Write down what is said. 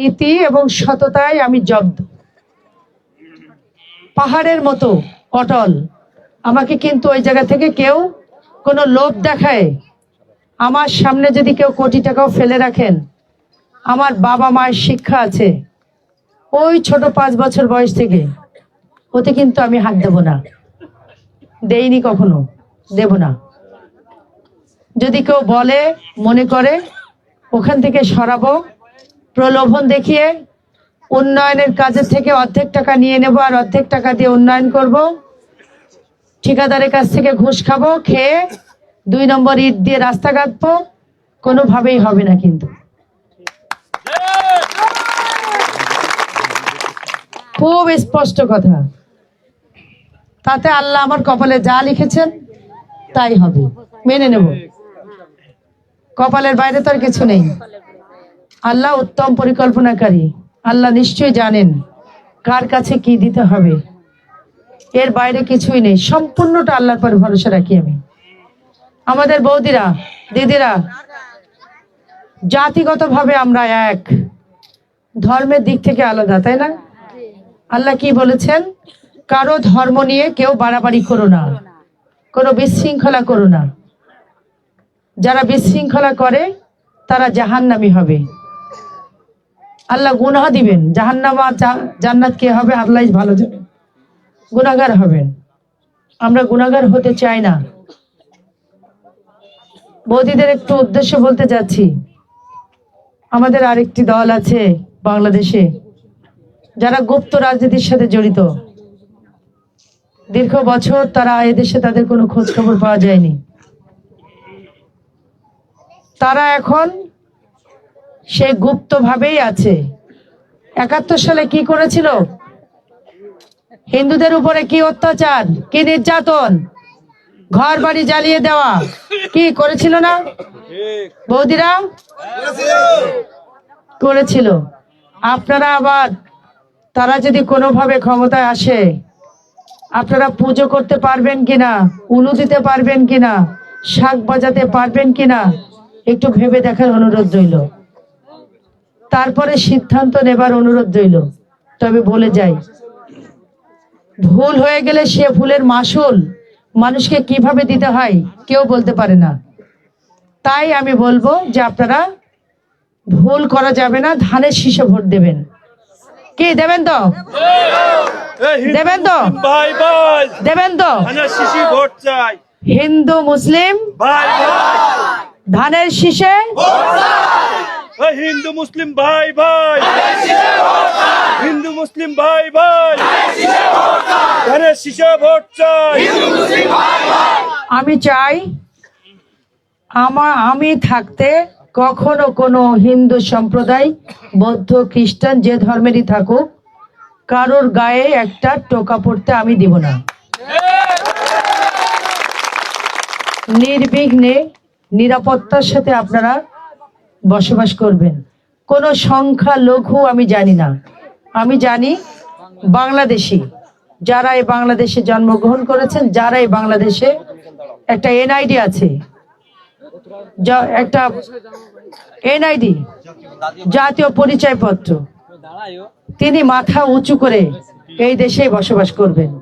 নীতি এবং সততায় আমি জব্দ। পাহাড়ের মতো, অটল। আমাকে কিন্তু ওই জায়গা থেকে কেউ কোনো লোভ দেখায়। আমার সামনে যদি কেউ কোটি টাকাও ফেলে রাখেন, আমার বাবা মায়ের শিক্ষা আছে। ওই ছোট পাঁচ বছর বয়স থেকে ওতে কিন্তু আমি হাত দেব না। দেইনি কখনো, দেব না। যদি কেউ বলে, মনে করে, ওখান থেকে সরাবো প্রলোভন দেখিয়ে উন্নয়নের কাজের থেকে অর্ধেক টাকা নিয়ে নেব আর অর্ধেক টাকা দিয়ে উন্নয়ন করব। ঠিকাদারের কাছ থেকে ঘুষ খাব, খেয়ে দুই নম্বর ইট দিয়ে রাস্তা কাটবো, কোনোভাবেই হবে না কিন্তু। খুব স্পষ্ট কথা। তাতে আল্লাহ আমার কপালে যা লিখেছেন, তাই হবে। মেনে নেব। কপালের বাইরে তো আর কিছু নেই। আল্লাহ উত্তম পরিকল্পনাকারী। আল্লাহ নিশ্চয়ই জানেন কার কাছে কি দিতে হবে। এর বাইরে কিছুই নেই। সম্পূর্ণটা আল্লাহর পর ভরসা রাখি আমি। আমাদের বৌদিরা, দিদিরা, জাতিগতভাবে আমরা এক। ধর্মের দিক থেকে আলাদা, তাই না? আল্লাহ কি বলেছেন? কারও ধর্ম নিয়ে কেউ বাড়াবাড়ি করো না। কোনো বিশৃঙ্খলা করো না। যারা বিশৃঙ্খলা করে, তারা জাহান্নামি হবে। আল্লাহ গুনাহ দিবেন। জাহান্নাম জান্নাত কে হবে? আল্লাহ ভালো জানেন। গুনাগার হবেন। আমরা গুনাগার হতে চাই না। বৌদিদের একটু উদ্দেশ্য বলতে যাচ্ছি। আমাদের আরেকটি দল আছে বাংলাদেশে, যারা গুপ্ত রাজনীতির সাথে জড়িত। দীর্ঘ বছর তারা এদেশে তাদের কোনো খোঁজ খবর পাওয়া যায়নি। তারা এখন সে গুপ্ত ভাবেই আছে। একাত্তর সালে কি করেছিল? হিন্দুদের উপরে কি অত্যাচার? কি নির্যাতন? ঘর বাড়ি জ্বালিয়ে দেওয়া। কি করেছিল না? বৌদিরা? করেছিল। আপনারা আবার, তারা যদি কোনোভাবে ক্ষমতায় আসে, আপনারা পুজো করতে পারবেন কিনা? উলু দিতে পারবেন কিনা? শাক বাজাতে পারবেন কিনা? একটু ভেবে দেখার অনুরোধ রইল। তারপরে সিদ্ধান্ত নেবার অনুরোধ রইল। তবে বলে যাই ভুল হয়ে গেলে সে ভুলের মাসুল মানুষকে কীভাবে দিতে হয় কেউ বলতে পারে না। তাই আমি বলব যে আপনারা ভুল করা যাবে না ধানের শীষে ভোট দেবেন। কি দেবেন তো? দেবেন তো? দেবেন তো? ভোট চাই। হিন্দু মুসলিম ধানের শীষে হিন্দু মুসলিম ভাই ভাই। হিন্দু মুসলিম ভাই ভাই। ভোট আমি চাই আমার আমি থাকতে কখনো কোনো হিন্দু সম্প্রদায় বৌদ্ধ, খ্রিস্টান যে ধর্মেরই থাকুক, কারোর গায়ে একটা টোকা পড়তে আমি দিব না। নির্বিঘ্নে নিরাপত্তার সাথে আপনারা বসবাস করবেন। কোনো সংখ্যা লঘু আমি জানি না। আমি জানি বাংলাদেশি। যারা এই বাংলাদেশে জন্মগ্রহণ করেছেন, যারা এই বাংলাদেশে একটা এনআইডি আছে। একটা এনআইডি, জাতীয় পরিচয়পত্র। তিনি মাথা উঁচু করে এই দেশে বসবাস করবেন।